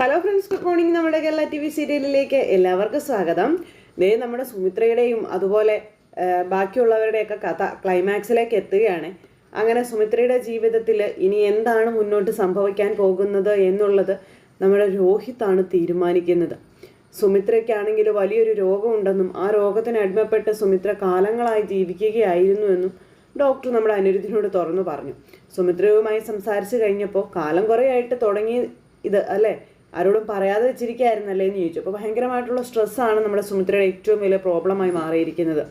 Hello friends good morning നമ്മുടെ Kerala T V സീരിയലിലേക്ക് എല്ലാവർക്കും സ്വാഗതം. നേ നമ്മുടെ സുമിത്രയുടെയും അതുപോലെ ബാക്കിയുള്ളവരുടെയൊക്കെ കഥ ക്ലൈമാക്സിലേക്ക് എത്തുകയാണ്. അങ്ങനെ സുമിത്രയുടെ ജീവിതത്തിൽ ഇനി എന്താണ് മുന്നോട്ട് സംഭവിക്കാൻ പോകുന്നത് എന്നുള്ളത് നമ്മുടെ രോഹിത്താണ് തീരുമാനിക്കുന്നത്. സുമിത്രയ്ക്കാണെങ്കിൽ വലിയൊരു രോഗമുണ്ടെന്നും ആ രോഗത്തിന് അടിമപ്പെട്ട് സുമിത്ര കാലങ്ങളായി ജീവിക്കുകയായിരുന്നു എന്നും ഡോക്ടർ നമ്മുടെ അനിരുദ്ധിനോട് തുറന്നു പറഞ്ഞു. സുമിത്രയുമായി സംസാരിച്ചു കഴിഞ്ഞപ്പോൾ കാലം കുറേയായിട്ട് തുടങ്ങി ഇത് അല്ലേ? ആരോടും പറയാതെ വെച്ചിരിക്കുകയായിരുന്നല്ലേ എന്ന് ചോദിച്ചു. അപ്പോൾ ഭയങ്കരമായിട്ടുള്ള സ്ട്രെസ്സാണ് നമ്മുടെ സുമിത്രയുടെ ഏറ്റവും വലിയ പ്രോബ്ലമായി മാറിയിരിക്കുന്നത്.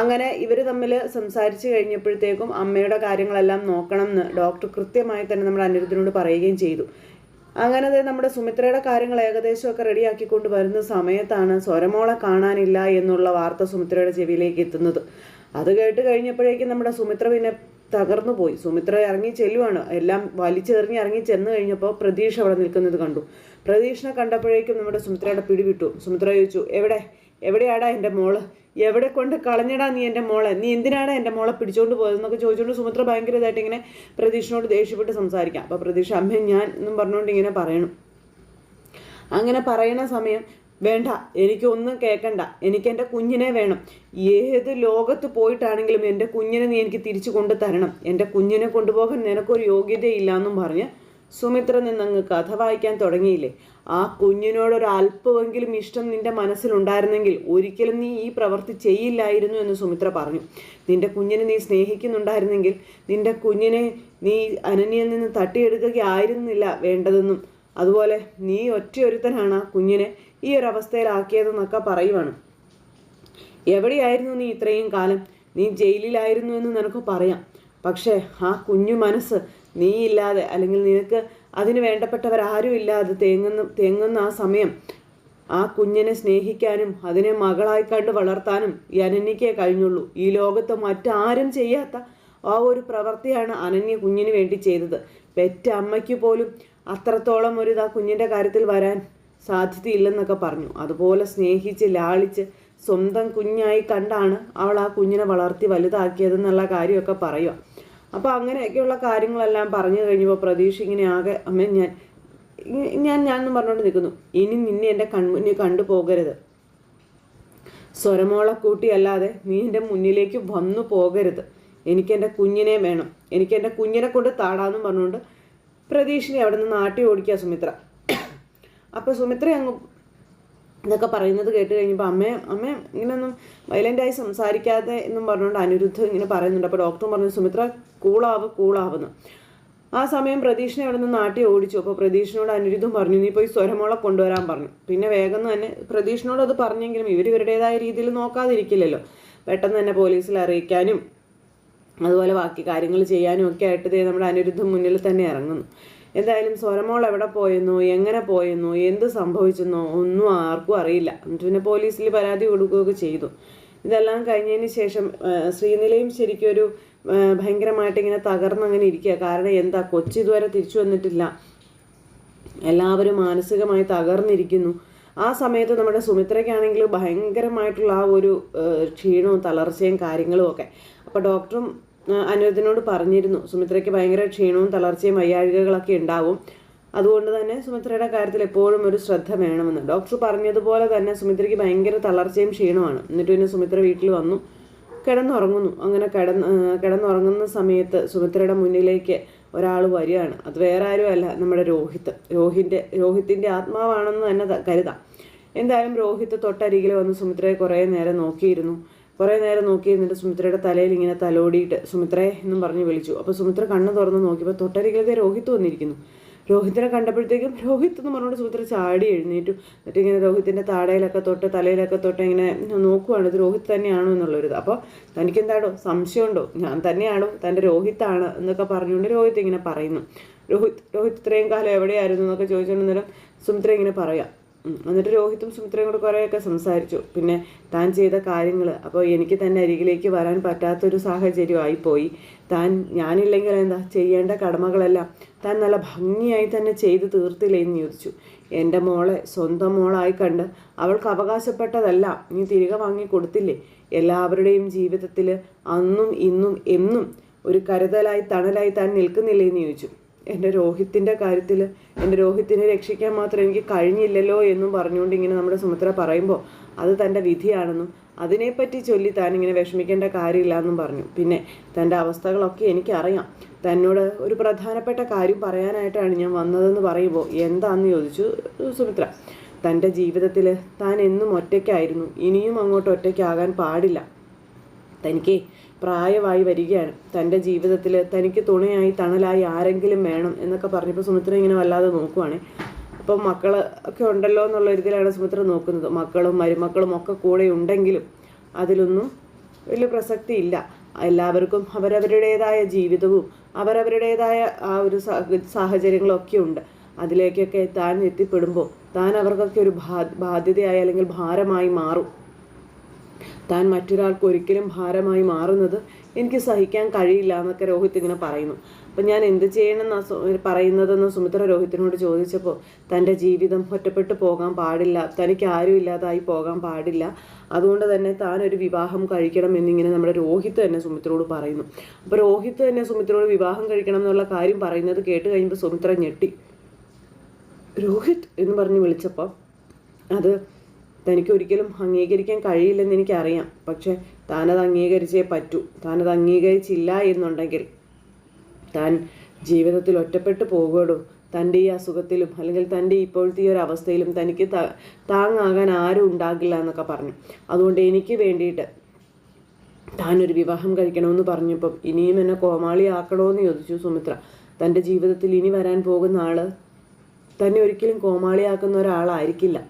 അങ്ങനെ ഇവർ തമ്മിൽ സംസാരിച്ച് കഴിഞ്ഞപ്പോഴത്തേക്കും അമ്മയുടെ കാര്യങ്ങളെല്ലാം നോക്കണം എന്ന് ഡോക്ടർ കൃത്യമായി തന്നെ നമ്മുടെ അനിരുദ്ധിനോട് പറയുകയും ചെയ്തു. അങ്ങനെ നമ്മുടെ സുമിത്രയുടെ കാര്യങ്ങൾ ഏകദേശമൊക്കെ റെഡിയാക്കിക്കൊണ്ട് വരുന്ന സമയത്താണ് സ്വരമോളെ കാണാനില്ല എന്നുള്ള വാർത്ത സുമിത്രയുടെ ചെവിയിലേക്ക് എത്തുന്നത്. അത് കേട്ട് കഴിഞ്ഞപ്പോഴേക്കും നമ്മുടെ സുമിത്ര പിന്നെ തകർന്നു പോയി. സുമിത്ര ഇറങ്ങി ചെല്ലുവാണ്. എല്ലാം വലിച്ചെറിഞ്ഞ് ഇറങ്ങി ചെന്ന് കഴിഞ്ഞപ്പോൾ പ്രതീക്ഷ അവിടെ നിൽക്കുന്നത് കണ്ടു. പ്രതീക്ഷനെ കണ്ടപ്പോഴേക്കും നമ്മുടെ സുമിത്രയുടെ പിടിവിട്ടു സുമിത്ര ചോദിച്ചു എവിടെ? എവിടെയാടാ എന്റെ മോൾ? എവിടെ കൊണ്ട് കളഞ്ഞടാ നീ എന്റെ മോളെ? നീ എന്തിനാണ് എന്റെ മോളെ പിടിച്ചുകൊണ്ട് പോയതെന്നൊക്കെ ചോദിച്ചുകൊണ്ട് സുമിത്ര ഭയങ്കര ഇതായിട്ട് ഇങ്ങനെ പ്രതീക്ഷനോട് ദേഷ്യപ്പെട്ട് സംസാരിക്കാം. അപ്പോൾ പ്രതീക്ഷ അമ്മ ഞാൻ എന്നും പറഞ്ഞുകൊണ്ട് ഇങ്ങനെ പറയണം. അങ്ങനെ പറയണ സമയം വേണ്ട എനിക്കൊന്നും കേൾക്കണ്ട എനിക്ക് എന്റെ കുഞ്ഞിനെ വേണം. ഏത് ലോകത്ത് പോയിട്ടാണെങ്കിലും എന്റെ കുഞ്ഞിനെ നീ എനിക്ക് തിരിച്ചു കൊണ്ടു തരണം എന്റെ കുഞ്ഞിനെ കൊണ്ടുപോകാൻ നിനക്കൊരു യോഗ്യതയില്ല എന്നും പറഞ്ഞ് സുമിത്ര നിന്നങ്ങ് കഥ വായിക്കാൻ തുടങ്ങിയില്ലേ? ആ കുഞ്ഞിനോടൊരല്പമെങ്കിലും ഇഷ്ടം നിന്റെ മനസ്സിലുണ്ടായിരുന്നെങ്കിൽ ഒരിക്കലും നീ ഈ പ്രവൃത്തി ചെയ്യില്ലായിരുന്നു എന്ന് സുമിത്ര പറഞ്ഞു. നിന്റെ കുഞ്ഞിനെ നീ സ്നേഹിക്കുന്നുണ്ടായിരുന്നെങ്കിൽ നിന്റെ കുഞ്ഞിനെ നീ അനന്യയിൽ നിന്ന് തട്ടിയെടുക്കുകയായിരുന്നില്ല വേണ്ടതെന്നും അതുപോലെ നീ ഒറ്റയൊരുത്തനാണ് ആ കുഞ്ഞിനെ ഈ ഒരു അവസ്ഥയിലാക്കിയതെന്നൊക്കെ പറയുവാണ്. എവിടെയായിരുന്നു നീ ഇത്രയും കാലം? നീ ജയിലിലായിരുന്നു എന്ന് നിനക്ക് പറയാം. പക്ഷേ ആ കുഞ്ഞു മനസ്സ് നീ ഇല്ലാതെ അല്ലെങ്കിൽ നിനക്ക് അതിന് വേണ്ടപ്പെട്ടവരാരും ഇല്ലാതെ തേങ്ങുന്ന തേങ്ങുന്ന ആ സമയം ആ കുഞ്ഞിനെ സ്നേഹിക്കാനും അതിനെ മകളായി കണ്ട് വളർത്താനും ഈ അനന്യയ്ക്കേ കഴിഞ്ഞുള്ളൂ. ഈ ലോകത്ത് മറ്റാരും ചെയ്യാത്ത ആ ഒരു പ്രവൃത്തിയാണ് അനന്യ കുഞ്ഞിന് വേണ്ടി ചെയ്തത്. പെറ്റ അമ്മയ്ക്ക് പോലും അത്രത്തോളം ഒരു ഇതാ കുഞ്ഞിന്റെ കാര്യത്തിൽ വരാൻ സാധ്യതയില്ലെന്നൊക്കെ പറഞ്ഞു. അതുപോലെ സ്നേഹിച്ച് ലാളിച്ച് സ്വന്തം കുഞ്ഞായി കണ്ടാണ് അവൾ ആ കുഞ്ഞിനെ വളർത്തി വലുതാക്കിയതെന്നുള്ള കാര്യമൊക്കെ പറയുക. അപ്പോൾ അങ്ങനെയൊക്കെയുള്ള കാര്യങ്ങളെല്ലാം പറഞ്ഞു കഴിഞ്ഞപ്പോൾ പ്രതീക്ഷ ഇങ്ങനെ ആകെ അമ്മ ഞാൻ ഞാൻ എന്നും പറഞ്ഞുകൊണ്ട് നിൽക്കുന്നു ഇനി നിന്നെ എന്റെ കൺമുന്നിൽ കണ്ടു പോകരുത്. സ്വരമോളെ കൂട്ടിയല്ലാതെ നീ എന്റെ മുന്നിലേക്ക് വന്നു പോകരുത്. എനിക്ക് എന്റെ കുഞ്ഞിനെ വേണം. എനിക്ക് എന്റെ കുഞ്ഞിനെ കൊണ്ട് താടാന്നും പറഞ്ഞുകൊണ്ട് പ്രതീക്ഷിനെ അവിടെ നിന്ന് നാട്ടി ഓടിക്കുക സുമിത്ര. അപ്പോൾ സുമിത്ര അങ്ങ് ഇതൊക്കെ പറയുന്നത് കേട്ട് കഴിഞ്ഞപ്പോൾ അമ്മ അമ്മ ഇങ്ങനെയൊന്നും വയലന്റായി സംസാരിക്കാതെ എന്നും പറഞ്ഞുകൊണ്ട് അനിരുദ്ധ ഇങ്ങനെ പറയുന്നുണ്ട്. അപ്പോൾ ഡോക്ടർ പറഞ്ഞു സുമിത്ര കൂളാവ് കൂളാവുന്നു ആ സമയം പ്രതീക്ഷനെ അവിടെ നിന്ന് നാട്ടി ഓടിച്ചു. അപ്പോൾ പ്രതീക്ഷനോട് അനിരുദ്ധം പറഞ്ഞു നീ പോയി സ്വരമോളെ കൊണ്ടുവരാൻ പറഞ്ഞു. പിന്നെ വേഗം തന്നെ പ്രതീക്ഷനോട് അത് പറഞ്ഞെങ്കിലും ഇവർ ഇവരുടേതായ രീതിയിൽ നോക്കാതിരിക്കില്ലല്ലോ. പെട്ടെന്ന് തന്നെ പോലീസിൽ അറിയിക്കാനും അതുപോലെ ബാക്കി കാര്യങ്ങൾ ചെയ്യാനും ഒക്കെ ആയിട്ട് നമ്മുടെ അനിരുദ്ധം മുന്നിൽ തന്നെ ഇറങ്ങുന്നു. എന്തായാലും സ്വരമോൾ എവിടെ പോയെന്നു എങ്ങനെ പോയെന്നു എന്ത് സംഭവിച്ചെന്നോ ഒന്നും ആർക്കും അറിയില്ല. എന്നിട്ട് പിന്നെ പോലീസിൽ പരാതി കൊടുക്കുകയൊക്കെ ചെയ്തു. ഇതെല്ലാം കഴിഞ്ഞതിന് ശേഷം ശ്രീനിലയും ശരിക്കും ഒരു ഭയങ്കരമായിട്ട് ഇങ്ങനെ തകർന്നങ്ങനെ ഇരിക്കുക. കാരണം എന്താ കൊച്ചി ഇതുവരെ തിരിച്ചു വന്നിട്ടില്ല. എല്ലാവരും മാനസികമായി തകർന്നിരിക്കുന്നു. ആ സമയത്ത് നമ്മുടെ സുമിത്രയ്ക്കാണെങ്കിൽ ഭയങ്കരമായിട്ടുള്ള ആ ഒരു ക്ഷീണവും തളർച്ചയും കാര്യങ്ങളും ഒക്കെ. അപ്പോൾ ഡോക്ടറും അനിരുദ്ധിനോട് പറഞ്ഞിരുന്നു. സുമിത്രയ്ക്ക് ഭയങ്കര ക്ഷീണവും തളർച്ചയും വയ്യാഴികകളൊക്കെ ഉണ്ടാവും. അതുകൊണ്ട് തന്നെ സുമിത്രയുടെ കാര്യത്തിൽ എപ്പോഴും ഒരു ശ്രദ്ധ വേണമെന്ന്. ഡോക്ടർ പറഞ്ഞതുപോലെ തന്നെ സുമിത്രയ്ക്ക് ഭയങ്കര തളർച്ചയും ക്ഷീണമാണ് എന്നിട്ട് പിന്നെ സുമിത്ര വീട്ടിൽ വന്നു. കിടന്നുറങ്ങുന്നു. അങ്ങനെ കിടന്ന് കിടന്നുറങ്ങുന്ന സമയത്ത് സുമിത്രയുടെ മുന്നിലേക്ക് ഒരാൾ വരികയാണ്. അത് വേറെ ആരുമല്ല നമ്മുടെ രോഹിത്ത് രോഹിന്റെ രോഹിത്തിന്റെ ആത്മാവാണെന്ന് തന്നെ കരുതാം. എന്തായാലും രോഹിത് തൊട്ടരികിൽ വന്ന് സുമിത്രയെ കുറേ നേരം നോക്കിയിരുന്നു. കുറേ നേരം നോക്കി എന്നിട്ട് സുമിത്രയുടെ തലയിൽ ഇങ്ങനെ തലോടിയിട്ട് സുമിത്രയെ എന്നും പറഞ്ഞ് വിളിച്ചു. അപ്പോൾ സുമിത്ര കണ്ണ് തുറന്ന് നോക്കിയപ്പോൾ തൊട്ടരികിലത്തെ രോഹിത്ത് വന്നിരിക്കുന്നു. രോഹിത്തിനെ കണ്ടപ്പോഴത്തേക്കും രോഹിത്ത് എന്ന് പറഞ്ഞുകൊണ്ട് സുമിത്ര ചാടി എഴുന്നേറ്റു. എന്നിട്ട് ഇങ്ങനെ രോഹിത്തിന്റെ താടയിലൊക്കെ തൊട്ട് തലയിലൊക്കെ തൊട്ട് ഇങ്ങനെ നോക്കുവാണ്. ഇത് രോഹിത് തന്നെയാണോ എന്നുള്ളൊരിത്. അപ്പോൾ തനിക്ക് എന്താടോ സംശയമുണ്ടോ? ഞാൻ തന്നെയാണോ? തന്റെ രോഹിത്താണ് എന്നൊക്കെ പറഞ്ഞുകൊണ്ട് രോഹിത് ഇങ്ങനെ പറയുന്നു. രോഹിത് രോഹിത് ഇത്രയും കാലം എവിടെയായിരുന്നു എന്നൊക്കെ ചോദിച്ചുകൊണ്ട് നേരം സുമിത്ര ഇങ്ങനെ പറയാം. എന്നിട്ട് രോഹിത്തും സുമിത്രയും കൂടെ കുറേയൊക്കെ സംസാരിച്ചു. പിന്നെ താൻ ചെയ്ത കാര്യങ്ങൾ അപ്പോൾ എനിക്ക് തന്നെ അരികിലേക്ക് വരാൻ പറ്റാത്തൊരു സാഹചര്യമായിപ്പോയി താൻ ഞാനില്ലെങ്കിൽ എന്താ ചെയ്യേണ്ട കടമകളെല്ലാം താൻ നല്ല ഭംഗിയായി തന്നെ ചെയ്തു തീർത്തില്ലേ എന്ന് ചോദിച്ചു. എന്റെ മോളെ സ്വന്തം മോളായി കണ്ട് അവൾക്ക് അവകാശപ്പെട്ടതല്ല നീ തിരികെ വാങ്ങി കൊടുത്തില്ലേ? എല്ലാവരുടെയും ജീവിതത്തിൽ അന്നും ഇന്നും എന്നും ഒരു കരുതലായി തണലായി താൻ നിൽക്കുന്നില്ലേ എന്ന് ചോദിച്ചു. എന്റെ രോഹിത്തിന്റെ കാര്യത്തിൽ എന്റെ രോഹിത്തിനെ രക്ഷിക്കാൻ മാത്രം എനിക്ക് കഴിഞ്ഞില്ലല്ലോ എന്നും പറഞ്ഞുകൊണ്ട് ഇങ്ങനെ നമ്മുടെ സുമിത്ര പറയുമ്പോൾ അത് തന്റെ വിധിയാണെന്നും അതിനെപ്പറ്റി ചൊല്ലി താൻ ഇങ്ങനെ വിഷമിക്കേണ്ട കാര്യമില്ല എന്നും പറഞ്ഞു. പിന്നെ തന്റെ അവസ്ഥകളൊക്കെ എനിക്കറിയാം. തന്നോട് ഒരു പ്രധാനപ്പെട്ട കാര്യം പറയാനായിട്ടാണ് ഞാൻ വന്നതെന്ന് പറയുമ്പോൾ എന്താണെന്ന് ചോദിച്ചു സുമിത്ര. തന്റെ ജീവിതത്തിൽ താൻ എന്നും ഒറ്റയ്ക്കായിരുന്നു. ഇനിയും അങ്ങോട്ട് ഒറ്റയ്ക്കാകാൻ പാടില്ല. തനിക്ക് പ്രായമായി വരികയാണ്. തന്റെ ജീവിതത്തിൽ തനിക്ക് തുണയായി തണലായി ആരെങ്കിലും വേണം എന്നൊക്കെ പറഞ്ഞപ്പോൾ സുമിത്ര ഇങ്ങനെ വല്ലാതെ നോക്കുവാണ്. അപ്പം മക്കൾ ഒക്കെ ഉണ്ടല്ലോ എന്നുള്ള രീതിയിലാണ് സുമിത്ര നോക്കുന്നത്. മക്കളും മരുമക്കളും ഒക്കെ കൂടെ ഉണ്ടെങ്കിലും അതിലൊന്നും വലിയ പ്രസക്തി ഇല്ല. എല്ലാവർക്കും അവരവരുടേതായ ജീവിതവും അവരവരുടേതായ ആ ഒരു സാഹചര്യങ്ങളൊക്കെ ഉണ്ട്. അതിലേക്കൊക്കെ താൻ എത്തിപ്പെടുമ്പോൾ താൻ അവർക്കൊക്കെ ഒരു ബാധ്യതയായി അല്ലെങ്കിൽ ഭാരമായി മാറും. താൻ മറ്റൊരാൾക്ക് ഒരിക്കലും ഭാരമായി മാറുന്നത് എനിക്ക് സഹിക്കാൻ കഴിയില്ല എന്നൊക്കെ രോഹിത് ഇങ്ങനെ പറയുന്നു. അപ്പം ഞാൻ എന്ത് ചെയ്യണമെന്ന് പറയുന്നതെന്ന് സുമിത്ര രോഹിത്തിനോട് ചോദിച്ചപ്പോൾ തന്റെ ജീവിതം ഒറ്റപ്പെട്ടു പോകാൻ പാടില്ല തനിക്ക് ആരും ഇല്ലാതായി പോകാൻ പാടില്ല. അതുകൊണ്ട് തന്നെ താൻ ഒരു വിവാഹം കഴിക്കണം എന്നിങ്ങനെ നമ്മുടെ രോഹിത് തന്നെ സുമിത്രയോട് പറയുന്നു. അപ്പോൾ രോഹിത് തന്നെ സുമിത്രയോട് വിവാഹം കഴിക്കണം എന്നുള്ള കാര്യം പറയുന്നത് കേട്ട് കഴിയുമ്പോൾ സുമിത്ര ഞെട്ടി. രോഹിത് എന്ന് പറഞ്ഞ് വിളിച്ചപ്പോൾ അത് തനിക്ക് ഒരിക്കലും അംഗീകരിക്കാൻ കഴിയില്ലെന്ന് എനിക്കറിയാം. പക്ഷെ താനത് അംഗീകരിച്ചേ പറ്റൂ. താനത് അംഗീകരിച്ചില്ല എന്നുണ്ടെങ്കിൽ താൻ ജീവിതത്തിൽ ഒറ്റപ്പെട്ടു പോകുകയുള്ളൂ തന്റെ ഈ അസുഖത്തിലും അല്ലെങ്കിൽ തന്റെ ഇപ്പോഴത്തെ ഈ ഒരു അവസ്ഥയിലും തനിക്ക് താങ്ങാകാൻ ആരും ഉണ്ടാകില്ല എന്നൊക്കെ പറഞ്ഞു. അതുകൊണ്ട് എനിക്ക് വേണ്ടിയിട്ട് താനൊരു വിവാഹം കഴിക്കണമെന്ന് പറഞ്ഞപ്പം ഇനിയും എന്നെ കോമാളിയാക്കണമെന്ന് ചോദിച്ചു സുമിത്ര. തന്റെ ജീവിതത്തിൽ ഇനി വരാൻ പോകുന്ന ആൾ തന്നെ ഒരിക്കലും കോമാളിയാക്കുന്ന ഒരാളായിരിക്കില്ല.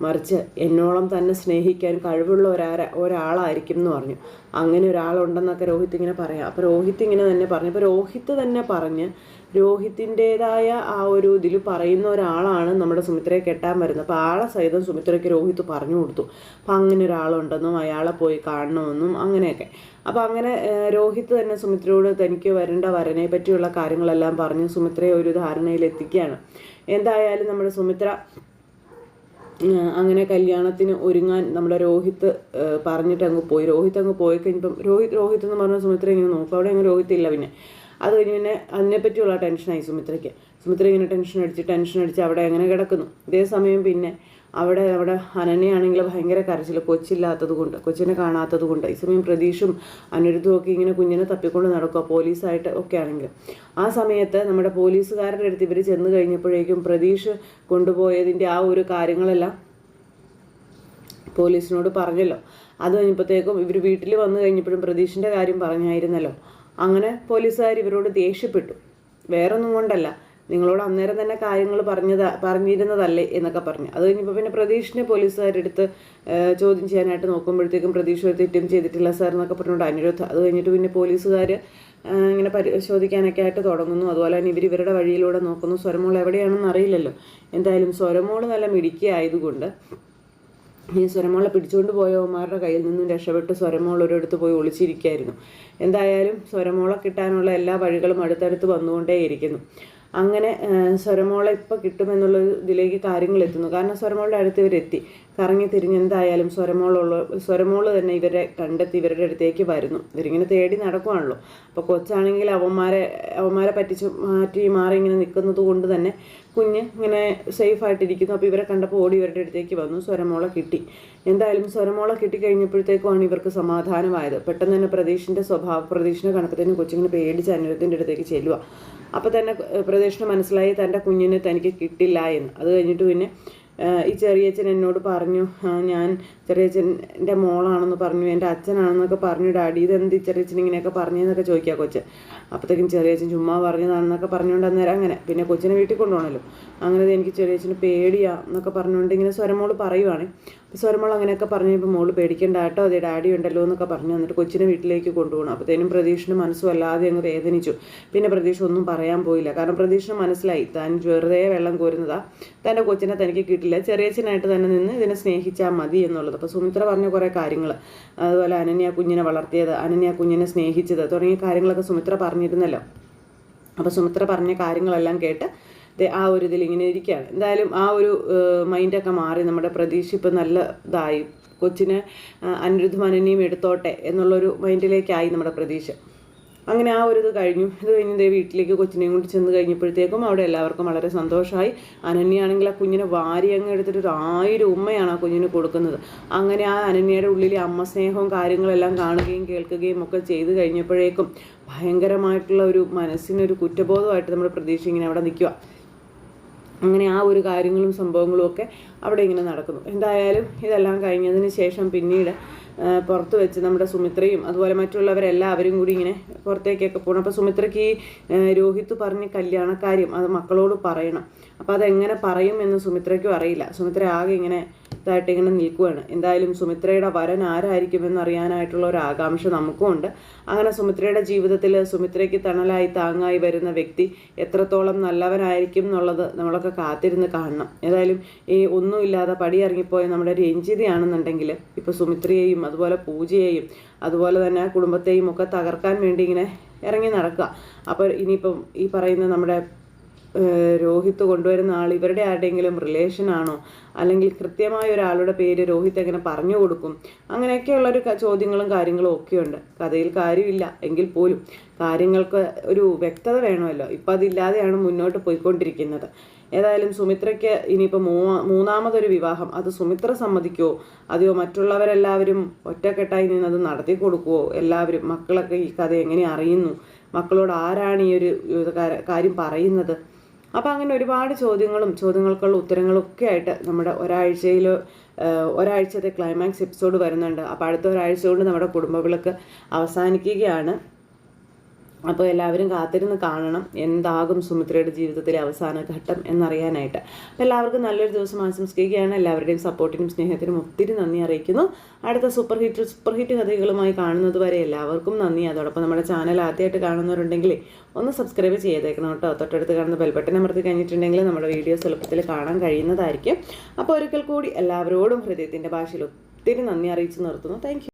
മറിച്ച് എന്നോളം തന്നെ സ്നേഹിക്കാൻ കഴിവുള്ള ഒരാ ഒരാളായിരിക്കും എന്ന് പറഞ്ഞു. അങ്ങനെ ഒരാളുണ്ടെന്നൊക്കെ രോഹിത് ഇങ്ങനെ പറയാം. അപ്പോൾ രോഹിത് ഇങ്ങനെ തന്നെ പറഞ്ഞു. അപ്പോൾ രോഹിത് തന്നെ പറഞ്ഞ് രോഹിത്തിന്റെതായ ആ ഒരു ഇതിൽ പറയുന്ന ഒരാളാണ് നമ്മുടെ സുമിത്രയെ കെട്ടാൻ വരുന്നത്. അപ്പോൾ ആളെ സഹിതം സുമിത്രയ്ക്ക് രോഹിത് പറഞ്ഞു കൊടുത്തു. അപ്പം അങ്ങനെ ഒരാളുണ്ടെന്നും അയാളെ പോയി കാണണമെന്നും അങ്ങനെയൊക്കെ. അപ്പോൾ അങ്ങനെ രോഹിത് തന്നെ സുമിത്രയോട് തനിക്ക് വരേണ്ട വരനെ പറ്റിയുള്ള കാര്യങ്ങളെല്ലാം പറഞ്ഞ് സുമിത്രയെ ഒരു ധാരണയിലെത്തിക്കുകയാണ്. എന്തായാലും നമ്മുടെ സുമിത്ര അങ്ങനെ കല്യാണത്തിന് ഒരുങ്ങാൻ നമ്മുടെ രോഹിത്ത് പറഞ്ഞിട്ട് അങ്ങ് പോയി. രോഹിത് അങ്ങ് പോയി കഴിഞ്ഞപ്പം രോഹിത് രോഹിത് എന്ന് പറഞ്ഞ സുമിത്ര ഇങ്ങനെ നോക്കും. അവിടെ അങ്ങ് രോഹിത് ഇല്ല പിന്നെ. അത് കഴിഞ്ഞ് പിന്നെ അതിനെപ്പറ്റിയുള്ള ടെൻഷനായി സുമിത്രയ്ക്ക്. സുമിത്ര ഇങ്ങനെ ടെൻഷൻ അടിച്ച് ടെൻഷൻ അടിച്ച് അവിടെ അങ്ങനെ കിടക്കുന്നു. ഇതേ സമയം പിന്നെ അവിടെ അവിടെ അനനയാണെങ്കിൽ ഭയങ്കര കരച്ചിൽ കൊച്ചില്ലാത്തത് കൊണ്ട് കൊച്ചിനെ കാണാത്തത് കൊണ്ട്. ഈ സമയം പ്രതീഷും അനിരുദ്ധവും ഒക്കെ ഇങ്ങനെ കുഞ്ഞിനെ തപ്പിക്കൊണ്ട് നടക്കുക പോലീസായിട്ട് ഒക്കെ ആണെങ്കിൽ. ആ സമയത്ത് നമ്മുടെ പോലീസുകാരുടെ അടുത്ത് ഇവർ ചെന്ന് കഴിഞ്ഞപ്പോഴേക്കും പ്രതീഷ് കൊണ്ടുപോയതിന്റെ ആ ഒരു കാര്യങ്ങളെല്ലാം പോലീസിനോട് പറഞ്ഞല്ലോ. അത് കഴിഞ്ഞപ്പോഴത്തേക്കും ഇവർ വീട്ടിൽ വന്നു കഴിഞ്ഞപ്പോഴും പ്രതീഷിന്റെ കാര്യം പറഞ്ഞായിരുന്നല്ലോ. അങ്ങനെ പോലീസുകാർ ഇവരോട് ദേഷ്യപ്പെട്ടു. വേറൊന്നും കൊണ്ടല്ല. നിങ്ങളോട് അന്നേരം തന്നെ കാര്യങ്ങൾ പറഞ്ഞത് പറഞ്ഞിരുന്നതല്ലേ എന്നൊക്കെ പറഞ്ഞു. അത് കഴിഞ്ഞപ്പോൾ പിന്നെ പ്രതീഷിനെ പോലീസുകാരെടുത്ത് ചോദ്യം ചെയ്യാനായിട്ട് നോക്കുമ്പോഴത്തേക്കും പ്രതീഷ് ഒരു തെറ്റും ചെയ്തിട്ടില്ല സാർ എന്നൊക്കെ പറഞ്ഞുകൊണ്ട് അനിരുദ്ധ അത് കഴിഞ്ഞിട്ട് പിന്നെ പോലീസുകാർ ഇങ്ങനെ പരിശോധിക്കാനൊക്കെ ആയിട്ട് തുടങ്ങുന്നു. അതുപോലെ തന്നെ ഇവർ ഇവരുടെ വഴിയിലൂടെ നോക്കുന്നു. സ്വരമോൾ എവിടെയാണെന്ന് അറിയില്ലല്ലോ. എന്തായാലും സ്വരമോൾ നല്ല മിടുക്കി ആയതുകൊണ്ട് ഈ സ്വരമോളെ പിടിച്ചുകൊണ്ട് പോയവന്മാരുടെ കയ്യിൽ നിന്നും രക്ഷപ്പെട്ട് സ്വരമോൾ ഒരിടത്ത് പോയി ഒളിച്ചിരിക്കുകയായിരുന്നു എന്തായാലും സ്വരമോളെ കിട്ടാനുള്ള എല്ലാ വഴികളും അടുത്തടുത്ത് വന്നുകൊണ്ടേയിരിക്കുന്നു. അങ്ങനെ സ്വരമോളെ ഇപ്പോൾ കിട്ടുമെന്നുള്ള ഇതിലേക്ക് കാര്യങ്ങൾ എത്തുന്നു. കാരണം സ്വരമോളുടെ അടുത്ത് ഇവരെത്തി. കറങ്ങി തിരിഞ്ഞ് എന്തായാലും സ്വരമോളുള്ള സ്വരമോൾ തന്നെ ഇവരെ കണ്ടെത്തി ഇവരുടെ അടുത്തേക്ക് വരുന്നു. ഇവരിങ്ങനെ തേടി നടക്കുവാണല്ലോ. അപ്പോൾ കൊച്ചാണെങ്കിൽ അവന്മാരെ അവന്മാരെ പറ്റിച്ച് മാറ്റി മാറി ഇങ്ങനെ നിൽക്കുന്നത് കൊണ്ട് തന്നെ കുഞ്ഞ് ഇങ്ങനെ സേഫ് ആയിട്ടിരിക്കുന്നു അപ്പോൾ ഇവരെ കണ്ടപ്പോൾ ഓടി ഇവരുടെ അടുത്തേക്ക് വന്നു. സ്വരമോളെ കിട്ടി. എന്തായാലും സ്വരമോളെ കിട്ടിക്കഴിഞ്ഞപ്പോഴത്തേക്കുമാണ് ഇവർക്ക് സമാധാനമായത്. പെട്ടെന്ന് തന്നെ പ്രതീഷിന്റെ സ്വഭാവ പ്രതീക്ഷിന്റെ കണക്കത്തിന് കൊച്ചിങ്ങനെ പേടിച്ച് അനുരത്തിന്റെ അടുത്തേക്ക് ചെല്ലുക അപ്പോൾ തന്നെ പ്രതീക്ഷിന് മനസ്സിലായി തന്റെ കുഞ്ഞിനെ തനിക്ക് കിട്ടില്ല എന്ന്. അത് കഴിഞ്ഞിട്ട് പിന്നെ ഈ ചെറിയച്ഛൻ എന്നോട് പറഞ്ഞു ഞാൻ ചെറിയച്ഛന്റെ മോളാണെന്ന് പറഞ്ഞു എന്റെ അച്ഛനാണെന്നൊക്കെ പറഞ്ഞു ഡാഡി ഇതെന്ത് ചെറിയച്ഛൻ ഇങ്ങനെയൊക്കെ പറഞ്ഞതെന്നൊക്കെ ചോദിക്കുക കൊച്ച്. അപ്പോഴത്തേക്കും ചെറിയച്ഛൻ ചുമ്മാ പറഞ്ഞതാണെന്നൊക്കെ പറഞ്ഞുകൊണ്ട് അന്നേരം അങ്ങനെ പിന്നെ കൊച്ചിനെ വീട്ടിൽ കൊണ്ടുപോകണമല്ലോ. അങ്ങനെ എനിക്ക് ചെറിയച്ഛന് പേടിയാ എന്നൊക്കെ പറഞ്ഞുകൊണ്ട് ഇങ്ങനെ സ്വരമോൾ പറയുവാണ്. സ്വരമോൾ അങ്ങനെയൊക്കെ പറഞ്ഞപ്പോൾ മോൾ പേടിക്കേണ്ട കേട്ടോ അതെ ഡാഡി ഉണ്ടല്ലോ എന്നൊക്കെ പറഞ്ഞു എന്നിട്ട് കൊച്ചിനെ വീട്ടിലേക്ക് കൊണ്ടുപോകണം. അപ്പോഴത്തേനും പ്രതീക്ഷിന് മനസ്സും അല്ലാതെ അങ്ങ് വേദനിച്ചു. പിന്നെ പ്രതീക്ഷ ഒന്നും പറയാൻ പോയില്ല. കാരണം പ്രതീക്ഷിന് മനസ്സിലായി താൻ വെറുതെ വെള്ളം കോരുന്നതാ. തന്റെ കൊച്ചിനെ തനിക്ക് കിട്ടില്ല ചെറിയച്ഛനായിട്ട് തന്നെ നിന്ന് ഇതിനെ സ്നേഹിച്ചാൽ മതി എന്നുള്ളത്. അപ്പോൾ സുമിത്ര പറഞ്ഞ കുറേ കാര്യങ്ങൾ അതുപോലെ അനന്യ കുഞ്ഞിനെ വളർത്തിയത് അനന്യ കുഞ്ഞിനെ സ്നേഹിച്ചത് തുടങ്ങിയ കാര്യങ്ങളൊക്കെ സുമിത്ര പറഞ്ഞിരുന്നല്ലോ. അപ്പോൾ സുമിത്ര പറഞ്ഞ കാര്യങ്ങളെല്ലാം കേട്ട് ആ ഒരു ഇതിൽ ഇങ്ങനെ ഇരിക്കുകയാണ്. എന്തായാലും ആ ഒരു മൈൻഡൊക്കെ മാറി നമ്മുടെ പ്രതീക്ഷ ഇപ്പം നല്ലതായി. കൊച്ചിനെ അനിരുദ്ധ മനനിയും എടുത്തോട്ടെ എന്നുള്ളൊരു മൈൻഡിലേക്കായി നമ്മുടെ പ്രതീക്ഷ. അങ്ങനെ ആ ഒരു ഇത് കഴിഞ്ഞു. ഇത് കഴിഞ്ഞ് ദേ വീട്ടിലേക്ക് കൊച്ചിനെയും കൊണ്ട് ചെന്ന് കഴിഞ്ഞപ്പോഴത്തേക്കും അവിടെ എല്ലാവർക്കും വളരെ സന്തോഷമായി അനന്യാണെങ്കിൽ ആ കുഞ്ഞിനെ വാരി അങ്ങ് എടുത്തിട്ട് ഒരു ആയിരം ഉമ്മയാണ് ആ കുഞ്ഞിന് കൊടുക്കുന്നത്. അങ്ങനെ ആ അനന്യയുടെ ഉള്ളിലെ അമ്മ സ്നേഹവും കാര്യങ്ങളെല്ലാം കാണുകയും കേൾക്കുകയും ഒക്കെ ചെയ്ത് കഴിഞ്ഞപ്പോഴേക്കും ഭയങ്കരമായിട്ടുള്ള ഒരു മനസ്സിനൊരു കുറ്റബോധമായിട്ട് നമ്മുടെ പ്രതീക്ഷ ഇങ്ങനെ അവിടെ നിൽക്കുക. അങ്ങനെ ആ ഒരു കാര്യങ്ങളും സംഭവങ്ങളും ഒക്കെ അവിടെ ഇങ്ങനെ നടക്കുന്നു. എന്തായാലും ഇതെല്ലാം കഴിഞ്ഞതിന് ശേഷം പിന്നീട് പുറത്ത് വെച്ച് നമ്മുടെ സുമിത്രയും അതുപോലെ മറ്റുള്ളവരെല്ലാവരും കൂടി ഇങ്ങനെ പുറത്തേക്കൊക്കെ പോകണം. അപ്പോൾ സുമിത്രയ്ക്ക് ഈ ആ, പറഞ്ഞ് പറഞ്ഞ കല്യാണക്കാര്യം അത് മക്കളോട് പറയണം. അപ്പോൾ അതെങ്ങനെ പറയും എന്ന് സുമിത്രയ്ക്കും അറിയില്ല. സുമിത്ര ആകെ ഇങ്ങനെ ഇതായിട്ട് ഇങ്ങനെ നിൽക്കുകയാണ് എന്തായാലും സുമിത്രയുടെ വരൻ ആരായിരിക്കുമെന്ന് അറിയാനായിട്ടുള്ള ഒരു ആകാംക്ഷ നമുക്കും ഉണ്ട്. അങ്ങനെ സുമിത്രയുടെ ജീവിതത്തിൽ സുമിത്രയ്ക്ക് തണലായി താങ്ങായി വരുന്ന വ്യക്തി എത്രത്തോളം നല്ലവനായിരിക്കും എന്നുള്ളത് നമ്മളൊക്കെ കാത്തിരുന്ന് കാണണം. ഏതായാലും ഈ ഒന്നുമില്ലാതെ പടി ഇറങ്ങിപ്പോയ നമ്മുടെ രഞ്ജിതയാണെന്നുണ്ടെങ്കിൽ ഇപ്പോൾ സുമിത്രയെയും അതുപോലെ പൂജയെയും അതുപോലെ തന്നെ കുടുംബത്തെയും ഒക്കെ തകർക്കാൻ വേണ്ടി ഇങ്ങനെ ഇറങ്ങി നടക്കുക. അപ്പോൾ ഇനിയിപ്പം ഈ പറയുന്ന നമ്മുടെ ഏഹ് രോഹിത് കൊണ്ടുവരുന്ന ആൾ ഇവരുടെ ആരുടെയെങ്കിലും റിലേഷൻ ആണോ? അല്ലെങ്കിൽ കൃത്യമായ ഒരാളുടെ പേര് രോഹിത് എങ്ങനെ പറഞ്ഞു കൊടുക്കും? അങ്ങനെയൊക്കെയുള്ളൊരു ചോദ്യങ്ങളും കാര്യങ്ങളും ഒക്കെയുണ്ട്. കഥയിൽ കാര്യമില്ല. എങ്കിൽ പോലും കാര്യങ്ങൾക്ക് ഒരു വ്യക്തത വേണമല്ലോ. ഇപ്പം അതില്ലാതെയാണ് മുന്നോട്ട് പോയിക്കൊണ്ടിരിക്കുന്നത്. ഏതായാലും സുമിത്രയ്ക്ക് ഇനിയിപ്പോൾ മൂ മൂന്നാമതൊരു വിവാഹം. അത് സുമിത്ര സമ്മതിക്കുമോ അതെയോ മറ്റുള്ളവരെല്ലാവരും ഒറ്റക്കെട്ടായി നിന്ന് അത് നടത്തി കൊടുക്കുമോ എല്ലാവരും മക്കളൊക്കെ ഈ കഥ എങ്ങനെ അറിയുന്നു? മക്കളോട് ആരാണ് ഈ ഒരു കാര്യം പറയുന്നത്? അപ്പം അങ്ങനെ ഒരുപാട് ചോദ്യങ്ങളും ചോദ്യങ്ങൾക്കുള്ള ഉത്തരങ്ങളും ഒക്കെ ആയിട്ട് നമ്മുടെ ഒരാഴ്ചയിൽ ഒരാഴ്ചത്തെ ക്ലൈമാക്സ് എപ്പിസോഡ് വരുന്നുണ്ട്. അപ്പോൾ അടുത്ത ഒരാഴ്ച കൊണ്ട് നമ്മുടെ കുടുംബവിളക്ക് അവസാനിക്കുകയാണ്. അപ്പോൾ എല്ലാവരും കാത്തിരുന്ന് കാണണം എന്താകും സുമിത്രയുടെ ജീവിതത്തിലെ അവസാന ഘട്ടം എന്നറിയാനായിട്ട്. അപ്പോൾ എല്ലാവർക്കും നല്ലൊരു ദിവസം ആശംസിക്കുകയാണ്. എല്ലാവരുടെയും സപ്പോർട്ടിനും സ്നേഹത്തിനും ഒത്തിരി നന്ദി അറിയിക്കുന്നു. അടുത്ത സൂപ്പർ ഹിറ്റ് സൂപ്പർ ഹിറ്റ് കഥകളുമായി കാണുന്നത് വരെ എല്ലാവർക്കും നന്ദി. അതോടൊപ്പം നമ്മുടെ ചാനൽ ആദ്യമായിട്ട് കാണുന്നവരുണ്ടെങ്കിൽ ഒന്ന് സബ്സ്ക്രൈബ് ചെയ്തേക്കണം കേട്ടോ. തൊട്ടടുത്ത് കാണുന്ന ബെൽബട്ടൺ അമർത്തി കഴിഞ്ഞിട്ടുണ്ടെങ്കിൽ നമ്മുടെ വീഡിയോസ് എളുപ്പത്തിൽ കാണാൻ കഴിയുന്നതായിരിക്കും. അപ്പോൾ ഒരിക്കൽ കൂടി എല്ലാവരോടും ഹൃദയത്തിന്റെ ഭാഷയിൽ ഒത്തിരി നന്ദി അറിയിച്ച് നിർത്തുന്നു. താങ്ക്